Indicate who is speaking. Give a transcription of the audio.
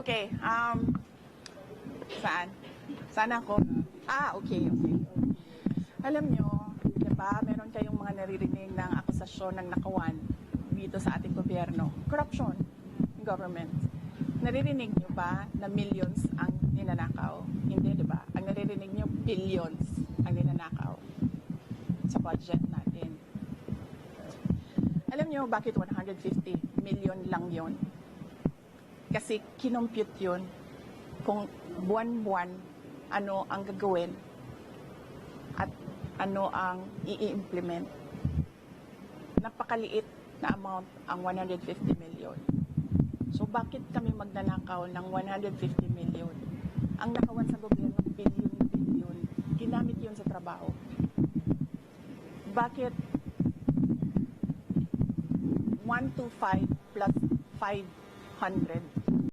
Speaker 1: Okay, um, saan? Saan ako? Ah, okay, okay. Alam nyo, di ba, meron kayong mga naririnig ng akusasyon ng nakawan dito sa ating gobyerno. Corruption in government. Naririnig nyo ba na millions ang ninanakaw? Hindi, di ba? Ang naririnig nyo, billions ang ninanakaw sa budget natin. Alam nyo bakit 150 million lang yon? Kasi kinompute yun kung buwan-buwan ano ang gagawin at ano ang i-implement. Napakaliit na amount ang 150 million. So bakit kami magnanakaw ng 150 million? Ang nakawan sa gobyerno, billion-billion. Ginamit yun sa trabaho. Bakit 125 plus 500